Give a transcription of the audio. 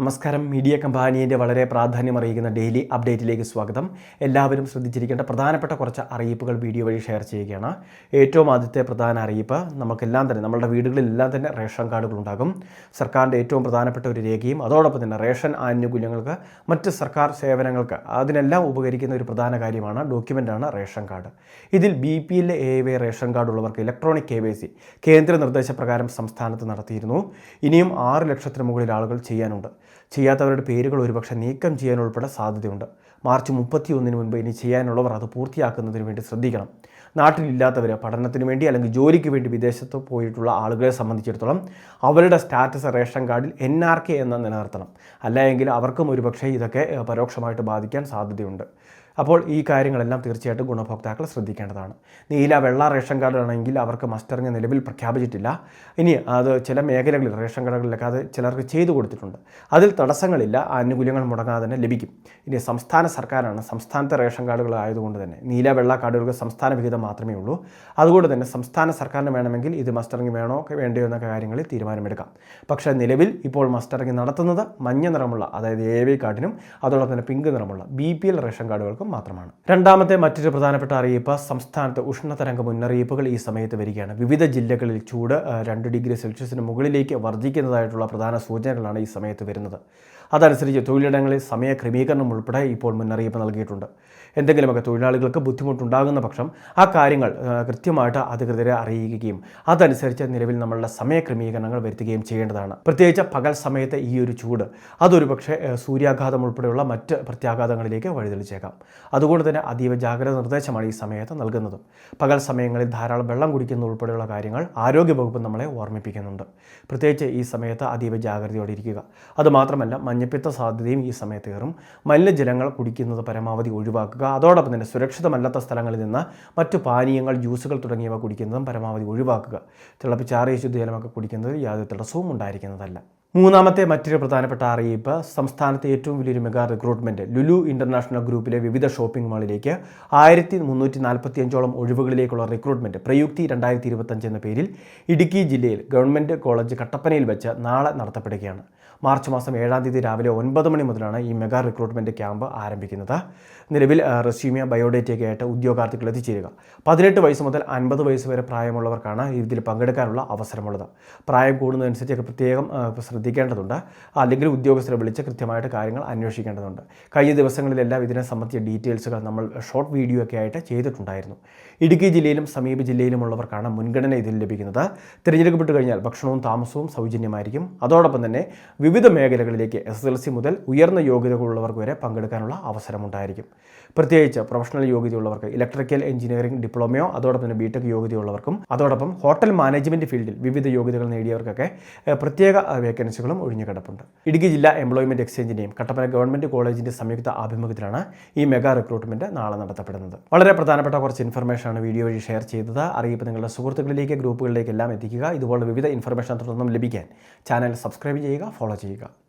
നമസ്കാരം. മീഡിയ കമ്പാനിയുടെ വളരെ പ്രാധാന്യം അറിയിക്കുന്ന ഡെയിലി അപ്ഡേറ്റിലേക്ക് സ്വാഗതം. എല്ലാവരും ശ്രദ്ധിച്ചിരിക്കേണ്ട പ്രധാനപ്പെട്ട കുറച്ച് അറിയിപ്പുകൾ വീഡിയോ വഴി ഷെയർ ചെയ്യുകയാണ്. ഏറ്റവും ആദ്യത്തെ പ്രധാന അറിയിപ്പ് നമുക്കെല്ലാം തന്നെ നമ്മുടെ വീടുകളിലെല്ലാം തന്നെ റേഷൻ കാർഡുകൾ ഉണ്ടാകും. സർക്കാരിന്റെ ഏറ്റവും പ്രധാനപ്പെട്ട ഒരു രേഖയും അതോടൊപ്പം തന്നെ റേഷൻ ആനുകൂല്യങ്ങൾക്ക് മറ്റ് സർക്കാർ സേവനങ്ങൾക്ക് അതിനെല്ലാം ഉപകരിക്കുന്ന ഒരു പ്രധാന കാര്യമാണ് ഡോക്യുമെന്റാണ് റേഷൻ കാർഡ്. ഇതിൽ B P L A Y ration card ഉള്ളവർക്ക് ഇലക്ട്രോണിക് കെ വൈ സി കേന്ദ്ര നിർദ്ദേശപ്രകാരം സംസ്ഥാനത്ത് നടത്തിയിരുന്നു. ഇനിയും ആറ് ലക്ഷത്തിന് മുകളിൽ ആളുകൾ ചെയ്യാനുണ്ട്. ചെയ്യാത്തവരുടെ പേരുകൾ ഒരുപക്ഷെ നീക്കം ചെയ്യാൻ ഉൾപ്പെടെ സാധ്യതയുണ്ട്. മാർച്ച് മുപ്പത്തി ഒന്നിന് മുൻപ് ഇനി ചെയ്യാനുള്ളവർ അത് പൂർത്തിയാക്കുന്നതിന് വേണ്ടി ശ്രദ്ധിക്കണം. നാട്ടിലില്ലാത്തവർ പഠനത്തിന് വേണ്ടി അല്ലെങ്കിൽ ജോലിക്ക് വേണ്ടി വിദേശത്ത് പോയിട്ടുള്ള ആളുകളെ സംബന്ധിച്ചിടത്തോളം അവരുടെ സ്റ്റാറ്റസ് റേഷൻ കാർഡിൽ എൻ ആർ കെ എന്ന് നിലനിർത്തണം. അല്ലെങ്കിൽ അവർക്കും ഒരുപക്ഷെ ഇതൊക്കെ പരോക്ഷമായിട്ട് ബാധിക്കാൻ സാധ്യതയുണ്ട്. അപ്പോൾ ഈ കാര്യങ്ങളെല്ലാം തീർച്ചയായിട്ടും ഗുണഭോക്താക്കൾ ശ്രദ്ധിക്കേണ്ടതാണ്. നീല വെള്ള റേഷൻ കാർഡ് ആണെങ്കിൽ അവർക്ക് മസ്റ്ററിങ് നിലവിൽ പ്രഖ്യാപിച്ചിട്ടില്ല. ഇനി അത് ചില മേഖലകളിൽ റേഷൻ കടകളിലൊക്കെ അത് ചിലർക്ക് ചെയ്തു കൊടുത്തിട്ടുണ്ട്. അതിൽ തടസ്സങ്ങളില്ല ആനുകൂല്യങ്ങൾ മുടങ്ങാതെ തന്നെ ലഭിക്കും. ഇനി സംസ്ഥാന സർക്കാരാണ് സംസ്ഥാനത്തെ റേഷൻ കാർഡുകൾ ആയതുകൊണ്ട് തന്നെ നീല വെള്ള കാർഡുകൾക്ക് സംസ്ഥാന വിഹിതം മാത്രമേ ഉള്ളൂ. അതുകൊണ്ട് തന്നെ സംസ്ഥാന സർക്കാരിന് വേണമെങ്കിൽ ഇത് മസ്റ്ററിങ് വേണോ വേണ്ടയോ എന്നൊക്കെ കാര്യങ്ങളിൽ തീരുമാനമെടുക്കാം. പക്ഷേ നിലവിൽ ഇപ്പോൾ മസ്റ്ററിങ് നടത്തുന്നത് മഞ്ഞ നിറമുള്ള അതായത് എ വി കാർഡിനും അതോടൊപ്പം തന്നെ പിങ്ക് നിറമുള്ള ബി പി എൽ റേഷൻ കാർഡുകൾക്കും മാത്രമാണ്. രണ്ടാമത്തെ മറ്റൊരു പ്രധാനപ്പെട്ട അറിയിപ്പ് സംസ്ഥാനത്ത് ഉഷ്ണതരംഗ മുന്നറിയിപ്പുകൾ ഈ സമയത്ത് വരികയാണ്. വിവിധ ജില്ലകളിൽ ചൂട് രണ്ട് ഡിഗ്രി സെൽഷ്യസിന് മുകളിലേക്ക് വർദ്ധിക്കുന്നതായിട്ടുള്ള പ്രധാന സൂചനകളാണ് ഈ സമയത്ത് വരുന്നത്. അതനുസരിച്ച് തൊഴിലിടങ്ങളിൽ സമയ ക്രമീകരണം ഉൾപ്പെടെ ഇപ്പോൾ മുന്നറിയിപ്പ് നൽകിയിട്ടുണ്ട്. എന്തെങ്കിലുമൊക്കെ തൊഴിലാളികൾക്ക് ബുദ്ധിമുട്ടുണ്ടാകുന്ന പക്ഷം ആ കാര്യങ്ങൾ കൃത്യമായിട്ട് അധികൃതരെ അറിയിക്കുകയും അതനുസരിച്ച് നിലവിൽ നമ്മളുടെ സമയ ക്രമീകരണങ്ങൾ വരുത്തുകയും ചെയ്യേണ്ടതാണ്. പ്രത്യേകിച്ച് പകൽ സമയത്തെ ഈ ഒരു ചൂട് അതൊരു പക്ഷേ സൂര്യാഘാതം ഉൾപ്പെടെയുള്ള മറ്റ് പ്രത്യാഘാതങ്ങളിലേക്ക് വഴിതെളിച്ചേക്കാം. അതുകൊണ്ട് തന്നെ അതീവ ജാഗ്രത നിർദ്ദേശമാണ് ഈ സമയത്ത് നൽകുന്നതും. പകൽ സമയങ്ങളിൽ ധാരാളം വെള്ളം കുടിക്കുന്ന ഉൾപ്പെടെയുള്ള കാര്യങ്ങൾ ആരോഗ്യവകുപ്പ് നമ്മളെ ഓർമ്മിപ്പിക്കുന്നുണ്ട്. പ്രത്യേകിച്ച് ഈ സമയത്ത് അതീവ ജാഗ്രതയോടെ ഇരിക്കുക. അതുമാത്രമല്ല മഞ്ഞപ്പിത്ത സാധ്യതയും ഈ സമയത്ത് കയറും. മലിനജലങ്ങൾ കുടിക്കുന്നത് പരമാവധി ഒഴിവാക്കുക അതോടൊപ്പം തന്നെ സുരക്ഷിതമല്ലാത്ത സ്ഥലങ്ങളിൽ നിന്ന് മറ്റു പാനീയങ്ങൾ ജ്യൂസുകൾ തുടങ്ങിയവ കുടിക്കുന്നതും പരമാവധി ഒഴിവാക്കുക. തിളപ്പിച്ചാറിയ ശുദ്ധജലമൊക്കെ കുടിക്കുന്നത് യാതൊരു തടസ്സവും ഉണ്ടായിരിക്കുന്നതല്ല. മൂന്നാമത്തെ മറ്റൊരു പ്രധാനപ്പെട്ട അറിയിപ്പ് സംസ്ഥാനത്തെ ഏറ്റവും വലിയൊരു മെഗാ റിക്രൂട്ട്മെന്റ് ലുലു ഇന്റർനാഷണൽ ഗ്രൂപ്പിലെ വിവിധ ഷോപ്പിംഗ് മാളിലേക്ക് ആയിരത്തി മുന്നൂറ്റി നാൽപ്പത്തി അഞ്ചോളം ഒഴിവുകളിലേക്കുള്ള റിക്രൂട്ട്മെന്റ് പ്രയുക്തി രണ്ടായിരത്തി ഇരുപത്തഞ്ച് എന്ന പേരിൽ ഇടുക്കി ജില്ലയിൽ ഗവൺമെന്റ് കോളേജ് കട്ടപ്പനയിൽ വെച്ച് നാളെ നടത്തപ്പെടുകയാണ്. മാർച്ച് മാസം ഏഴാം തീയതി രാവിലെ ഒൻപത് മണി മുതലാണ് ഈ മെഗാ റിക്രൂട്ട്മെന്റ് ക്യാമ്പ് ആരംഭിക്കുന്നത്. നിലവിൽ റെസ്യൂമിയ ബയോഡേറ്റയൊക്കെ ആയിട്ട് ഉദ്യോഗാർത്ഥികൾ എത്തിച്ചേരുക. പതിനെട്ട് വയസ്സ് മുതൽ അൻപത് വയസ്സ് വരെ പ്രായമുള്ളവർക്കാണ് ഇതിൽ പങ്കെടുക്കാനുള്ള അവസരമുള്ളത്. പ്രായം കൂടുന്നതനുസരിച്ചൊക്കെ പ്രത്യേകം ശ്രദ്ധിക്കേണ്ടതുണ്ട്. അല്ലെങ്കിൽ ഉദ്യോഗസ്ഥരെ വിളിച്ച് കൃത്യമായിട്ട് കാര്യങ്ങൾ അന്വേഷിക്കേണ്ടതുണ്ട്. കഴിഞ്ഞ ദിവസങ്ങളിലെല്ലാം ഇതിനെ സംബന്ധിച്ച ഡീറ്റെയിൽസുകൾ നമ്മൾ ഷോർട്ട് വീഡിയോ ഒക്കെ ആയിട്ട് ചെയ്തിട്ടുണ്ടായിരുന്നു. ഇടുക്കി ജില്ലയിലും സമീപ ജില്ലയിലുമുള്ളവർക്കാണ് മുൻഗണന ഇതിൽ ലഭിക്കുന്നത്. തിരഞ്ഞെടുക്കപ്പെട്ട് കഴിഞ്ഞാൽ ഭക്ഷണവും താമസവും സൗജന്യമായിരിക്കും. അതോടൊപ്പം തന്നെ വിവിധ മേഖലകളിലേക്ക് എസ് എൽ സി മുതൽ ഉയർന്ന യോഗ്യതകളുള്ളവർക്ക് വരെ പങ്കെടുക്കാനുള്ള അവസരമുണ്ടായിരിക്കും. പ്രത്യേകിച്ച് പ്രൊഫഷണൽ യോഗ്യതയുള്ളവർക്ക് ഇലക്ട്രിക്കൽ എഞ്ചിനീയറിംഗ് ഡിപ്ലോമയോ അതോടൊപ്പം തന്നെ ബിടെക് യോഗ്യതയുള്ളവർക്കും അതോടൊപ്പം ഹോട്ടൽ മാനേജ്മെന്റ് ഫീൽഡിൽ വിവിധ യോഗ്യതകൾ നേടിയവർക്കൊക്കെ പ്രത്യേക ഏഹ്, വേക്കൻസികളും ഒഴിഞ്ഞു കിടപ്പുണ്ട്. ഇടുക്കി ജില്ലാ എംപ്ലോയ്മെന്റ് എക്സ്ചേഞ്ചിന്റെയും കട്ടപ്പന ഗവൺമെന്റ് കോളേജിന്റെ സംയുക്ത ആഭിമുഖ്യത്തിലാണ് ഈ മെഗാ റിക്രൂട്ട്മെന്റ് നാളെ നടത്തപ്പെടുന്നത്. വളരെ പ്രധാനപ്പെട്ട കുറച്ച് ഇൻഫർമേഷൻ ആണ് വീഡിയോ വഴി ഷെയർ ചെയ്തത്. അറിയിപ്പ് നിങ്ങളുടെ സുഹൃത്തുക്കളിലേക്ക് ഗ്രൂപ്പുകളിലേക്ക് എല്ലാം എത്തിക്കുക. ഇതുപോലെ വിവിധ ഇൻഫർമേഷൻ തുടർന്നും ലഭിക്കാൻ ചാനൽ സബ്സ്ക്രൈബ് ചെയ്യുക ഫോളോ ചെയ്യുക.